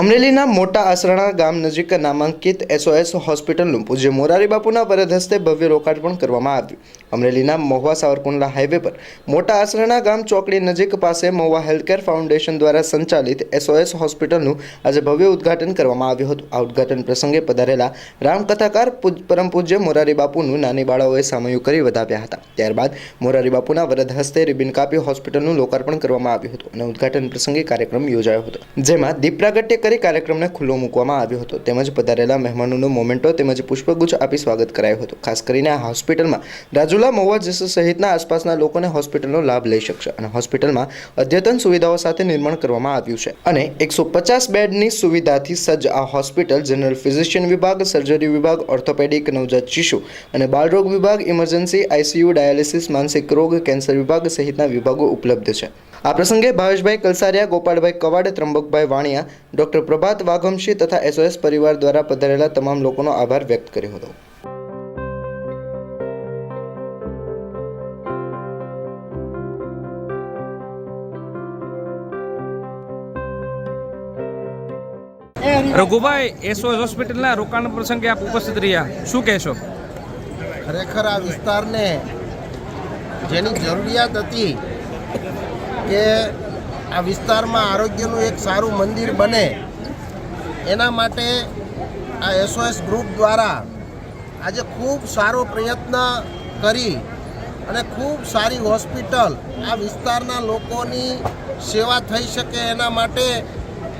અમરેલીના મોટા આસરાણા ગામ નજીક નામાંકિત એસઓએસ હોસ્પિટલનું પૂજ્ય મોરારી બાપુના વરદ હસ્તે ભવ્ય લોકાર્પણ કરવામાં આવ્યું. અમરેલીના મહુવા સાવરકુંડલા હાઈવે પર મોટા આસરાણા ગામ ચોકડી નજીક પાસે મહુવા હેલ્થકેર ફાઉન્ડેશન દ્વારા સંચાલિત એસઓએસ હોસ્પિટલનું આજે ભવ્ય ઉદ્ઘાટન કરવામાં આવ્યું હતું. આ ઉદ્ઘાટન પ્રસંગે પધારેલા રામકથાકાર પરમ પૂજ્ય મોરારી બાપુનું નાની બાળાઓએ સામયું કરી વધાવ્યા હતા. ત્યારબાદ મોરારી બાપુના વરદ હસ્તે રિબિન કાપી હોસ્પિટલનું લોકાર્પણ કરવામાં આવ્યું હતું અને ઉદ્ઘાટન પ્રસંગે કાર્યક્રમ યોજાયો હતો. જેમાં દીપ પ્રાગટ્ય કરી કાર્યક્રમને ખુલ્લો મૂકવામાં આવ્યો હતો. તેમજ પધારેલા મહેમાનોનો મોમેન્ટો તેમજ પુષ્પગુચ્છ આપી સ્વાગત કરાયું હતું. ખાસ કરીને આ હોસ્પિટલમાં રાજુલા મહુવા જેસર સહિતના આસપાસના લોકોને હોસ્પિટલનો લાભ લઈ શકશે અને હોસ્પિટલમાં અદ્યતન સુવિધાઓ સાથે નિર્માણ કરવામાં આવ્યું છે. અને એકસો પચાસ બેડની સુવિધાથી સજ્જ આ હોસ્પિટલ જનરલ ફિઝિશિયન વિભાગ, સર્જરી વિભાગ, ઓર્થોપેડિક નવજાત શિશુ અને બાળરોગ વિભાગ, ઇમરજન્સી આઈસીયુ ડાયાલિસિસ, માનસિક રોગ, કેન્સર વિભાગ સહિતના વિભાગો ઉપલબ્ધ છે. આ પ્રસંગે ભાવેશભાઈ કલસારિયા ગોપાળભાઈ કવાડ ત્રંબકભાઈ વાણિયા ડોક્ટર પ્રભાત વાઘમશી તથા એસઓએસ પરિવાર દ્વારા પધારેલા તમામ લોકોનો આભાર વ્યક્ત કર્યો હતો. રઘુભાઈ એસઓએસ હોસ્પિટલના રોકાણ પ્રસંગે આપ ઉપસ્થિત રહ્યા. શું કહેશો? ખરેખર આ વિસ્તારને જેની જરૂરિયાત હતી કે આ વિસ્તારમાં આરોગ્યનું એક સારું મંદિર બને. એના માટે આ એસઓએસ ગ્રુપ દ્વારા આજે ખૂબ સારો પ્રયત્ન કરી અને ખૂબ સારી હોસ્પિટલ આ વિસ્તારના લોકોની સેવા થઈ શકે એના માટે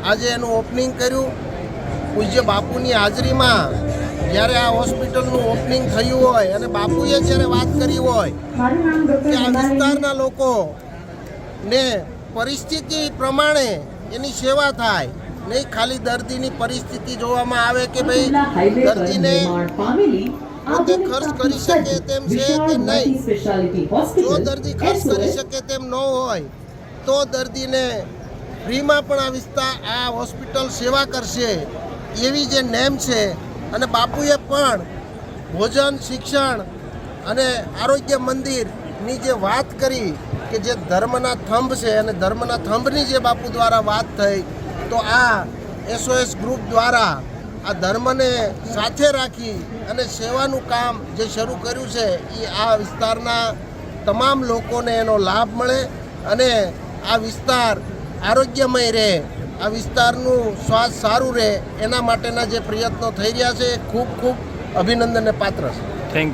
આજે એનું ઓપનિંગ કર્યું. પૂજ્ય બાપુની હાજરીમાં જ્યારે આ હોસ્પિટલનું ઓપનિંગ થયું હોય અને બાપુએ જ્યારે વાત કરી હોય કે આ વિસ્તારના લોકો ને પરિસ્થિતિ પ્રમાણે એની સેવા થાય. નહીં ખાલી દર્દીની પરિસ્થિતિ જોવામાં આવે કે ભાઈ દર્દીને પોતે ખર્ચ કરી શકે તેમ છે કે નહીં? જો દર્દી ખર્ચ કરી શકે તેમ ન હોય તો દર્દીને ફ્રીમાં પણ આ વિસ્તાર આ હોસ્પિટલ સેવા કરશે. એવી જે નેમ છે અને બાપુએ પણ ભોજન શિક્ષણ અને આરોગ્ય મંદિરની જે વાત કરી કે જે ધર્મના થંભ છે અને ધર્મના થંભની જે બાપુ દ્વારા વાત થઈ, તો આ એસઓએસ ગ્રુપ દ્વારા આ ધર્મને સાથે રાખી અને સેવાનું કામ જે શરૂ કર્યું છે, એ આ વિસ્તારના તમામ લોકોને એનો લાભ મળે અને આ વિસ્તાર આરોગ્યમય રહે, આ વિસ્તારનું સ્વાસ્થ્ય સારું રહે, એના માટેના જે પ્રયત્નો થઈ રહ્યા છે, ખૂબ ખૂબ અભિનંદનને પાત્ર છે. Thank you